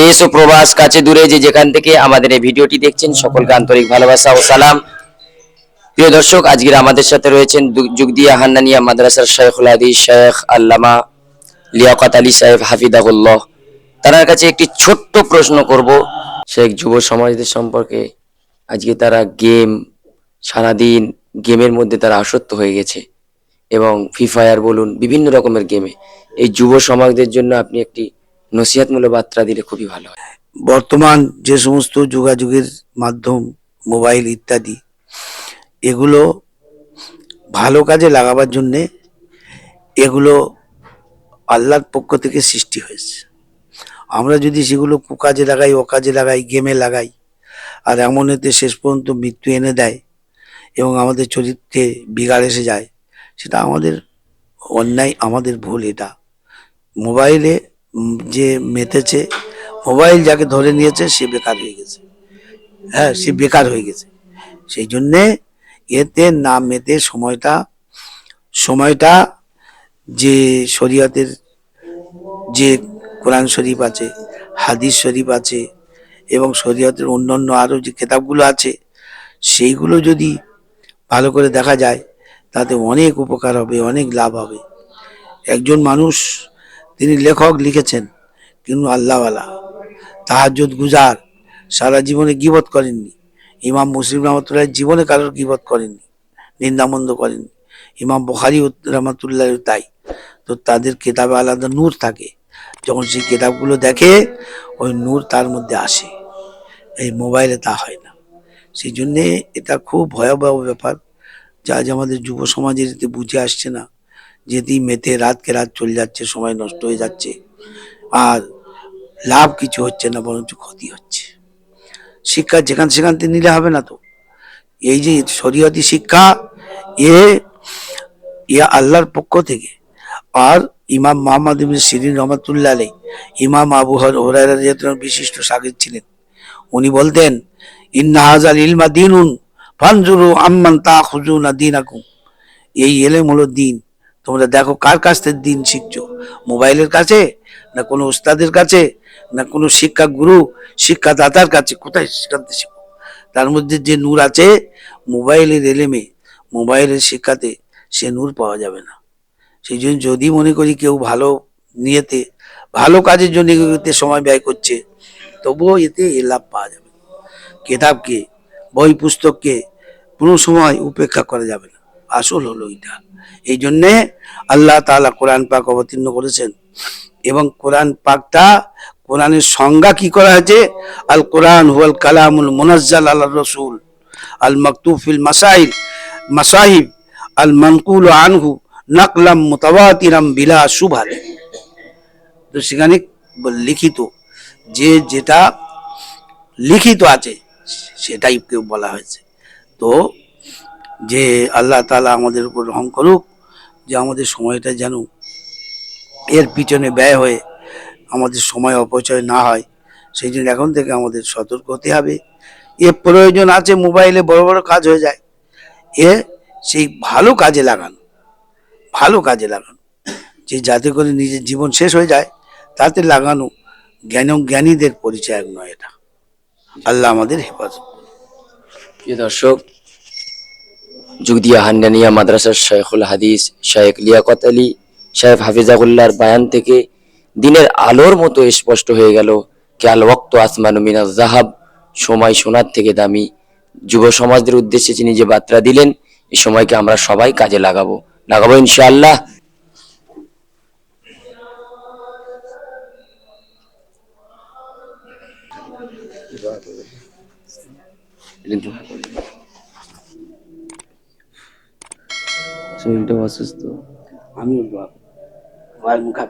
দেশ ও প্রবাস কাছে দূরে যে যেখান থেকে আমাদের এই ভিডিওটি দেখছেন, সকলকে আন্তরিক ভালোবাসা ও সালাম। প্রিয় দর্শক, আজকের আমাদের সাথে রয়েছেন যুগদিয়া হান্নানিয়া মাদ্রাসার শেখুল হাদিস শেখ আল্লামা লিয়াকত আলী সাহেব হাফিদাহুল্লাহ তার কাছে একটি ছোট্ট প্রশ্ন করব। শেখ, যুব সমাজদের সম্পর্কে আজকে তারা গেম, সারাদিন গেমের মধ্যে তারা আসক্ত হয়ে গেছে এবং ফ্রি ফায়ার বলুন, বিভিন্ন রকমের গেমে। এই যুব সমাজদের জন্য আপনি একটি নসিহাতমূলক বার্তা দিলে খুবই ভালো হয়। বর্তমান যে সমস্ত যোগাযোগের মাধ্যম, মোবাইল ইত্যাদি, এগুলো ভালো কাজে লাগাবার জন্যে এগুলো আল্লাহর পক্ষ থেকে সৃষ্টি হয়েছে। আমরা যদি সেগুলো কুকাজে লাগাই, অকাজে লাগাই, গেমে লাগাই, আর এমন এতে শেষ পর্যন্ত মৃত্যু এনে দেয় এবং আমাদের চরিত্রে বিগাড় এসে যায়, সেটা আমাদের অন্যায়, আমাদের ভুল এটা। মোবাইলে যে মেতেছে, মোবাইল যাকে ধরে নিয়েছে, সে বেকার হয়ে গেছে। হ্যাঁ সে বেকার হয়ে গেছে। সেই জন্যে এতে না মেতে সময়টা সময়টা যে শরীয়তের যে কোরআন শরীফ আছে, হাদিস শরীফ আছে, এবং শরীয়তের অন্যান্য আরও যে কিতাবগুলো আছে, সেইগুলো যদি ভালো করে দেখা যায়, তাতে অনেক উপকার হবে, অনেক লাভ হবে। একজন মানুষ তিনি লেখক লিখেছেন, কিন্তু আল্লাহওয়ালা। তাহাজ্জুদ গুজার, সারা জীবনে গিবত করেননি। ইমাম মুসলিম রহমতুল্লাহ জীবনে কারোর গিবত করেননি, নিন্দামন্দ করেননি। ইমাম বখারি রহমতুল্লাহ তাই। তো তাদের কেতাবে আলাদা নূর থাকে। যখন সেই কেতাবগুলো দেখে, ওই নূর তার মধ্যে আসে। এই মোবাইলে তা হয় না। সেই জন্যে এটা খুব ভয়াবহ ব্যাপার, যা আজ আমাদের যুব সমাজের এতে বুঝে আসছে না। যেতেই মেতে রাতকে রাত চলে যাচ্ছে, সময় নষ্ট হয়ে যাচ্ছে, আর লাভ কিছু হচ্ছে না, বরঞ্চ ক্ষতি হচ্ছে। শিক্ষা যেখান সেখান থেকে নিলে হবে না তো। এই যে শরীয়তি শিক্ষা, এ এ আল্লাহর পক্ষ থেকে, আর ইমাম মোহাম্মদ ইবিন সিরিন রহমতুল্লাহ আলাই ইমাম আবু হরাইরা বিশিষ্ট সাগির ছিলেন। উনি বলতেন, ইন্না হাজাল ইলমা দিনুন, ফানজুরু আম্মান তা খুজুনা দিনাকুম। এই এলেম হলো দিন তোমরা দেখো কার কাছ থেকে দিন শিখছো? মোবাইলের কাছে না কোনো উস্তাদের কাছে? না কোনো শিক্ষা গুরু, শিক্ষাদাতার কাছে? কোথায় শিখাতে শিখো। তার মধ্যে যে নূর আছে, মোবাইলের এলেমে, মোবাইলের শিক্ষাতে সে নূর পাওয়া যাবে না। সেই জন্য যদি মনে করি কেউ ভালো নিয়েতে, ভালো কাজের জন্য সময় ব্যয় করছে, তবুও এতে এ লাভ পাওয়া যাবে। কেতাবকে বই পুস্তককে কোনো সময় উপেক্ষা করা যাবে না। আসল হলো এটা। এই জন্যে আল্লাহ তাআলা কোরআন পাক অবতীর্ণ করেছেন। এবং কোরআন পাকটা, কোরআনের সংজ্ঞা কি করা হয়েছে? আল কোরআন হুয়াল কালামুল মুনাজ্জাল আল্লাহ রসুল, আল মাকতুফিল মাসাইল, মাসাহিব, আল মানকুল আনহু নাকলাম মুতাওয়াতিরাম বিলা সুভাল তো সেখানে লিখিত যে যেটা লিখিত আছে, সেটাই কেউ বলা হয়েছে। তো যে আল্লাহ তালা আমাদের উপর রহম করুক, যে আমাদের সময়টা যেন এর পিছনে ব্যয় হয়ে আমাদের সময় অপচয় না হয়, সেই জন্য এখন থেকে আমাদের সতর্ক হতে হবে। এ প্রয়োজন আছে, মোবাইলে বড় বড় কাজ হয়ে যায়। এ সেই ভালো কাজে লাগানো, ভালো কাজে লাগানো। যে যাতে করে নিজের জীবন শেষ হয়ে যায়, তাতে লাগানো জ্ঞান জ্ঞানীদের পরিচয় নয় এটা। আল্লাহ আমাদের হেফাজত দর্শক যুগদিয়া হান্নানিয়া মাদ্রাসার শেখুল হাদিস শেখ লিয়াকত আলী সাহেব হাফিজাগুল্লাহর বায়ান থেকে দিনের আলোর মতো স্পষ্ট হয়ে গেল, ক্যাল ওক্ত আসমান মিনাজ জাহাব সময় সোনার থেকে দামি। যুব সমাজদের উদ্দেশ্যে তিনি যে বার্তা দিলেন এই সময়কে আমরা সবাই কাজে লাগাবো। লাগাবো ইনশাআল্লাহ। শরীরটা অসুস্থ আমিও বাপ। আমার মুখা